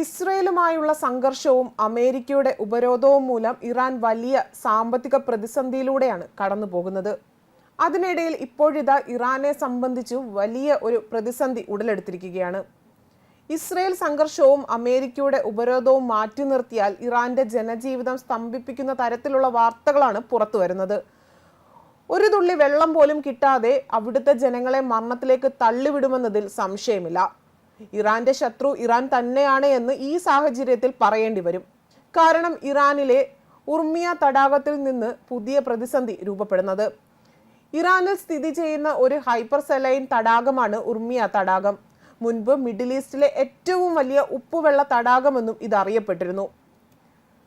ഇസ്രയേലുമായുള്ള സംഘർഷവും അമേരിക്കയുടെ ഉപരോധവും മൂലം ഇറാൻ വലിയ സാമ്പത്തിക പ്രതിസന്ധിയിലൂടെയാണ് കടന്നു പോകുന്നത് അതിനിടയിൽ ഇപ്പോഴിതാ ഇറാനെ സംബന്ധിച്ചു വലിയ ഒരു പ്രതിസന്ധി ഉടലെടുത്തിരിക്കുകയാണ്. ഇസ്രയേൽ സംഘർഷവും അമേരിക്കയുടെ ഉപരോധവും മാറ്റി നിർത്തിയാൽ ഇറാന്റെ ജനജീവിതം സ്തംഭിപ്പിക്കുന്ന തരത്തിലുള്ള വാർത്തകളാണ് പുറത്തു വരുന്നത്. ഒരു തുള്ളി വെള്ളം പോലും കിട്ടാതെ അവിടുത്തെ ജനങ്ങളെ മരണത്തിലേക്ക് തള്ളിവിടുമെന്നതിൽ സംശയമില്ല. ഇറാന്റെ ശത്രു ഇറാൻ തന്നെയാണ് എന്ന് ഈ സാഹചര്യത്തിൽ പറയേണ്ടി വരും. കാരണം ഇറാനിലെ ഉർമിയ തടാകത്തിൽ നിന്ന് പുതിയ പ്രതിസന്ധി രൂപപ്പെടുന്നത്. ഇറാനിൽ സ്ഥിതി ചെയ്യുന്ന ഒരു ഹൈപ്പർ സെലൈൻ തടാകമാണ് ഉർമിയ തടാകം. മുൻപ് മിഡിൽ ഈസ്റ്റിലെ ഏറ്റവും വലിയ ഉപ്പുവെള്ള തടാകമെന്നും ഇത് അറിയപ്പെട്ടിരുന്നു.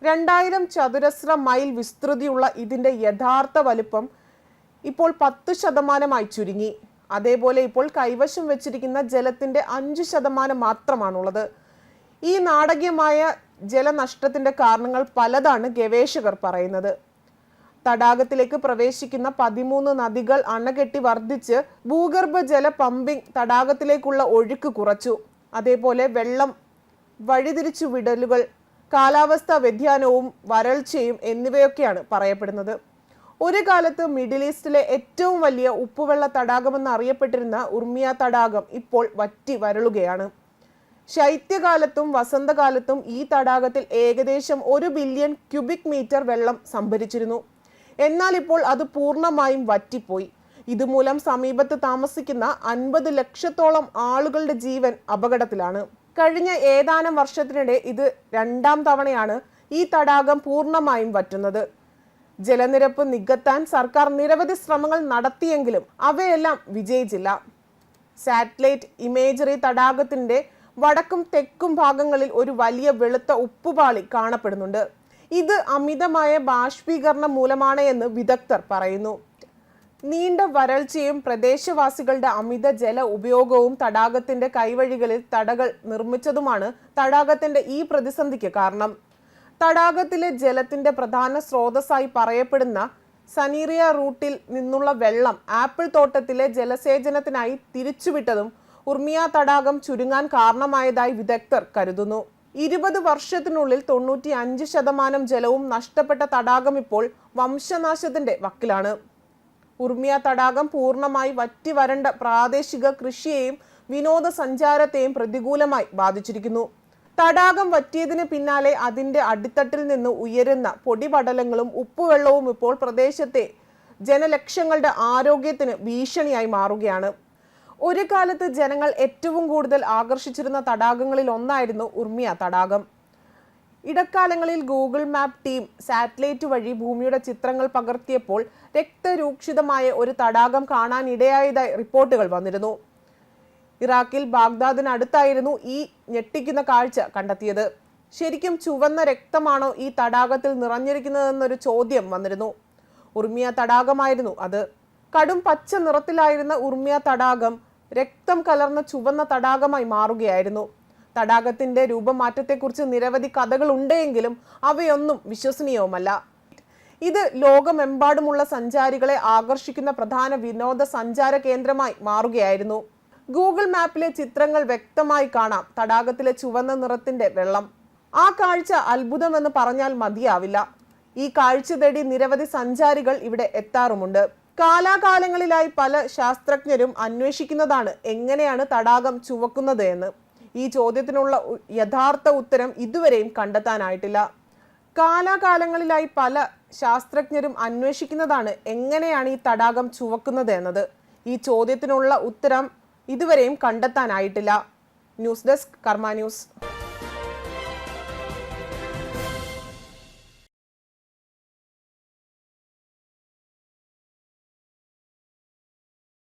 രണ്ടായിരം ചതുരശ്ര മൈൽ വിസ്തൃതിയുള്ള ഇതിന്റെ യഥാർത്ഥ വലുപ്പം ഇപ്പോൾ പത്ത് ശതമാനമായി ചുരുങ്ങി. അതേപോലെ ഇപ്പോൾ കൈവശം വെച്ചിരിക്കുന്ന ജലത്തിന്റെ അഞ്ച് ശതമാനം മാത്രമാണുള്ളത്. ഈ നാടകീയമായ ജലനഷ്ടത്തിന്റെ കാരണങ്ങൾ പലതാണ് ഗവേഷകർ പറയുന്നത്. തടാകത്തിലേക്ക് പ്രവേശിക്കുന്ന പതിമൂന്ന് നദികൾ അണകെട്ടി വർദ്ധിച്ച് ഭൂഗർഭജല പമ്പിംഗ് തടാകത്തിലേക്കുള്ള ഒഴുക്ക് കുറച്ചു. അതേപോലെ വെള്ളം വഴിതിരിച്ചു വിടലുകൾ കാലാവസ്ഥാ വ്യതിയാനവും വരൾച്ചയും എന്നിവയൊക്കെയാണ് പറയപ്പെടുന്നത്. ഒരു കാലത്ത് മിഡിൽ ഈസ്റ്റിലെ ഏറ്റവും വലിയ ഉപ്പുവെള്ള തടാകമെന്ന് അറിയപ്പെട്ടിരുന്ന ഉർമിയ തടാകം ഇപ്പോൾ വറ്റി വരളുകയാണ്. ശൈത്യകാലത്തും വസന്തകാലത്തും ഈ തടാകത്തിൽ ഏകദേശം ഒരു ബില്യൺ ക്യൂബിക് മീറ്റർ വെള്ളം സംഭരിച്ചിരുന്നു. എന്നാൽ ഇപ്പോൾ അത് പൂർണമായും വറ്റിപ്പോയി. ഇതുമൂലം സമീപത്ത് താമസിക്കുന്ന അൻപത് ലക്ഷത്തോളം ആളുകളുടെ ജീവൻ അപകടത്തിലാണ്. കഴിഞ്ഞ ഏതാനും വർഷത്തിനിടെ ഇത് രണ്ടാം തവണയാണ് ഈ തടാകം പൂർണമായും വറ്റുന്നത്. ജലനിരപ്പ് നികത്താൻ സർക്കാർ നിരവധി ശ്രമങ്ങൾ നടത്തിയെങ്കിലും അവയെല്ലാം വിജയിച്ചില്ല. സാറ്റലൈറ്റ് ഇമേജറി തടാകത്തിന്റെ വടക്കും തെക്കും ഭാഗങ്ങളിൽ ഒരു വലിയ വെളുത്ത ഉപ്പുപാളി കാണപ്പെടുന്നുണ്ട്. ഇത് അമിതമായ ബാഷ്പീകരണം മൂലമാണ് എന്ന് വിദഗ്ധർ പറയുന്നു. നീണ്ട വരൾച്ചയും പ്രദേശവാസികളുടെ അമിത ജല ഉപയോഗവും തടാകത്തിന്റെ കൈവഴികളിൽ തടകൾ നിർമ്മിച്ചതുമാണ് തടാകത്തിന്റെ ഈ പ്രതിസന്ധിക്ക് കാരണം. തടാകത്തിലെ ജലത്തിന്റെ പ്രധാന സ്രോതസ്സായി പറയപ്പെടുന്ന സനീറിയ റൂട്ടിൽ നിന്നുള്ള വെള്ളം ആപ്പിൾ തോട്ടത്തിലെ ജലസേചനത്തിനായി തിരിച്ചുവിട്ടതും ഉർമിയ തടാകം ചുരുങ്ങാൻ കാരണമായതായി വിദഗ്ധർ കരുതുന്നു. ഇരുപത് വർഷത്തിനുള്ളിൽ തൊണ്ണൂറ്റി അഞ്ച് ശതമാനം ജലവും നഷ്ടപ്പെട്ട തടാകം ഇപ്പോൾ വംശനാശത്തിന്റെ വക്കിലാണ്. ഉർമിയ തടാകം പൂർണമായി വറ്റി വരണ്ട പ്രാദേശിക കൃഷിയെയും വിനോദസഞ്ചാരത്തെയും പ്രതികൂലമായി ബാധിച്ചിരിക്കുന്നു. തടാകം വറ്റിയതിന് പിന്നാലെ അതിന്റെ അടിത്തട്ടിൽ നിന്ന് ഉയരുന്ന പൊടിപടലങ്ങളും ഉപ്പുവെള്ളവും ഇപ്പോൾ പ്രദേശത്തെ ജനലക്ഷങ്ങളുടെ ആരോഗ്യത്തിന് ഭീഷണിയായി മാറുകയാണ്. ഒരു കാലത്ത് ജനങ്ങൾ ഏറ്റവും കൂടുതൽ ആകർഷിച്ചിരുന്ന തടാകങ്ങളിൽ ഒന്നായിരുന്നു ഉർമിയ തടാകം. ഇടക്കാലങ്ങളിൽ ഗൂഗിൾ മാപ്പ് ടീം സാറ്റലൈറ്റ് വഴി ഭൂമിയുടെ ചിത്രങ്ങൾ പകർത്തിയപ്പോൾ രക്തരൂക്ഷിതമായ ഒരു തടാകം കാണാനിടയായതായി റിപ്പോർട്ടുകൾ വന്നിരുന്നു. ഇറാഖിൽ ബാഗ്ദാദിനടുത്തായിരുന്നു ഈ ഞെട്ടിക്കുന്ന കാഴ്ച കണ്ടെത്തിയത്. ശരിക്കും ചുവന്ന രക്തമാണോ ഈ തടാകത്തിൽ നിറഞ്ഞിരിക്കുന്നതെന്നൊരു ചോദ്യം വന്നിരുന്നു. ഉർമിയ തടാകമായിരുന്നു അത്. കടും പച്ച നിറത്തിലായിരുന്ന ഉർമിയ തടാകം രക്തം കലർന്ന ചുവന്ന തടാകമായി മാറുകയായിരുന്നു. തടാകത്തിന്റെ രൂപമാറ്റത്തെക്കുറിച്ച് നിരവധി കഥകൾ ഉണ്ടെങ്കിലും അവയൊന്നും വിശ്വസനീയവുമല്ല ഇത് ലോകമെമ്പാടുമുള്ള സഞ്ചാരികളെ ആകർഷിക്കുന്ന പ്രധാന വിനോദ സഞ്ചാര കേന്ദ്രമായി മാറുകയായിരുന്നു. ഗൂഗിൾ മാപ്പിലെ ചിത്രങ്ങൾ വ്യക്തമായി കാണാം. തടാകത്തിലെ ചുവന്ന നിറത്തിന്റെ വെള്ളം. ആ കാഴ്ച അത്ഭുതമെന്ന് പറഞ്ഞാൽ മതിയാവില്ല. ഈ കാഴ്ച തേടി നിരവധി സഞ്ചാരികൾ ഇവിടെ എത്താറുമുണ്ട്. കാലാകാലങ്ങളിലായി പല ശാസ്ത്രജ്ഞരും അന്വേഷിക്കുന്നതാണ് എങ്ങനെയാണ് തടാകം ചുവക്കുന്നത് എന്ന്. ഈ ചോദ്യത്തിനുള്ള യഥാർത്ഥ ഉത്തരം ഇതുവരെയും കണ്ടെത്താനായിട്ടില്ല. കാലാകാലങ്ങളിലായി പല ശാസ്ത്രജ്ഞരും അന്വേഷിക്കുന്നതാണ് എങ്ങനെയാണ് ഈ തടാകം ചുവക്കുന്നത് എന്നത്. ഈ ചോദ്യത്തിനുള്ള ഉത്തരം ഇതുവരെയും കണ്ടെത്താനായിട്ടില്ല. News desk Karma news.